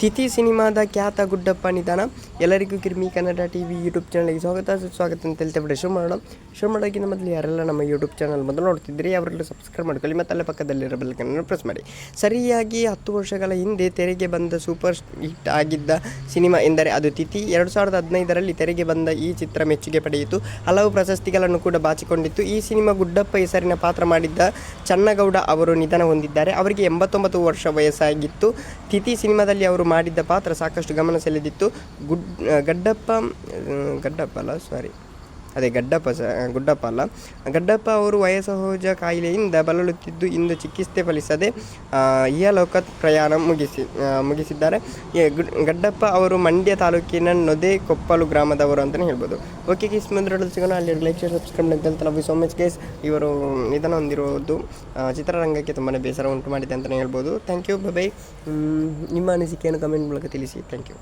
ತಿಥಿ ಸಿನಿಮಾದ ಖ್ಯಾತ ಗುಡ್ಡಪ್ಪ ನಿಧಾನ. ಎಲ್ಲರಿಗೂ ಕಿರ್ಮಿ ಕನ್ನಡ ಟಿ ವಿ ಯೂಟ್ಯೂಬ್ ಚಾನಲ್ಗೆ ಸ್ವಾಗತ. ಸುಸ್ವಾಗತ ಅಂತ ಹೇಳ್ತಾ ಶುರು ಮಾಡೋಣ. ಶುರು ಮಾಡೋಕ್ಕಿಂತ ಮೊದಲು ಯಾರೆಲ್ಲ ನಮ್ಮ ಯೂಟ್ಯೂಬ್ ಚಾನಲ್ ಮೊದಲು ನೋಡ್ತಿದ್ರಿ ಅವರೆಲ್ಲ ಸಬ್ಸ್ಕ್ರೈಬ್ ಮಾಡ್ಕೊಳ್ಳಿ ಮತ್ತು ಅಲ್ಲೇ ಪಕ್ಕದಲ್ಲಿರೋ ಬೆಲ್ಕನ್ನು ಪ್ರೆಸ್ ಮಾಡಿ. ಸರಿಯಾಗಿ ಹತ್ತು ವರ್ಷಗಳ ಹಿಂದೆ ತೆರೆಗೆ ಬಂದ ಸೂಪರ್ ಹಿಟ್ ಆಗಿದ್ದ ಸಿನಿಮಾ ಎಂದರೆ ಅದು ತಿಥಿ. ಎರಡು ಸಾವಿರದ ಹದಿನೈದರಲ್ಲಿ ತೆರೆಗೆ ಬಂದ ಈ ಚಿತ್ರ ಮೆಚ್ಚುಗೆ ಪಡೆಯಿತು. ಹಲವು ಪ್ರಶಸ್ತಿಗಳನ್ನು ಕೂಡ ಬಾಚಿಕೊಂಡಿತ್ತು. ಈ ಸಿನಿಮಾ ಗುಡ್ಡಪ್ಪ ಹೆಸರಿನ ಪಾತ್ರ ಮಾಡಿದ್ದ ಚನ್ನಗೌಡ ಅವರು ನಿಧನ ಹೊಂದಿದ್ದಾರೆ. ಅವರಿಗೆ ಎಂಬತ್ತೊಂಬತ್ತು ವರ್ಷ ವಯಸ್ಸಾಗಿತ್ತು. ತಿಥಿ ಸಿನಿಮಾದಲ್ಲಿ ಅವರು ಮಾಡಿದ್ದ ಪಾತ್ರ ಸಾಕಷ್ಟು ಗಮನ ಸೆಳೆದಿತ್ತು. ಗುಡ್ ಗಡ್ಡಪ್ಪ ಗಡ್ಡಪ್ಪ ಅಲ್ಲ ಸಾರಿ ಅದೇ ಗಡ್ಡಪ್ಪ ಸ ಗುಡ್ಡಪ್ಪ ಅಲ್ಲ. ಗಡ್ಡಪ್ಪ ಅವರು ವಯಸ್ಸಹೋಜ ಕಾಯಿಲೆಯಿಂದ ಬಳಲುತ್ತಿದ್ದು ಇಂದು ಚಿಕಿತ್ಸೆ ಫಲಿಸದೆ ಇಹಲೋಕ ಪ್ರಯಾಣ ಮುಗಿಸಿ ಮುಗಿಸಿದ್ದಾರೆ. ಗಡ್ಡಪ್ಪ ಅವರು ಮಂಡ್ಯ ತಾಲೂಕಿನ ನೊದೆ ಕೊಪ್ಪಲು ಗ್ರಾಮದವರು ಅಂತಲೇ ಹೇಳ್ಬೋದು. ಓಕೆ ಕಿಸ್ ಮುಂದೆ ಸಿಗೋಣ. ಅಲ್ಲಿ ಲೈಕ್, ಶೇರ್, ಸಬ್ಸ್ಕ್ರೈಬ್ ಅಂತ ಲವ್ ಸೋ ಮಚ್ ಗೇಸ್. ಇವರು ನಿಧನ ಹೊಂದಿರುವುದು ಚಿತ್ರರಂಗಕ್ಕೆ ತುಂಬಾ ಬೇಸರ ಉಂಟು ಮಾಡಿದೆ ಅಂತಲೇ ಹೇಳ್ಬೋದು. ಥ್ಯಾಂಕ್ ಯು, ಬೈ ನಿಮ್ಮ ಅನಿಸಿಕೆಯನ್ನು ಕಮೆಂಟ್ ಮೂಲಕ ತಿಳಿಸಿ. Thank you.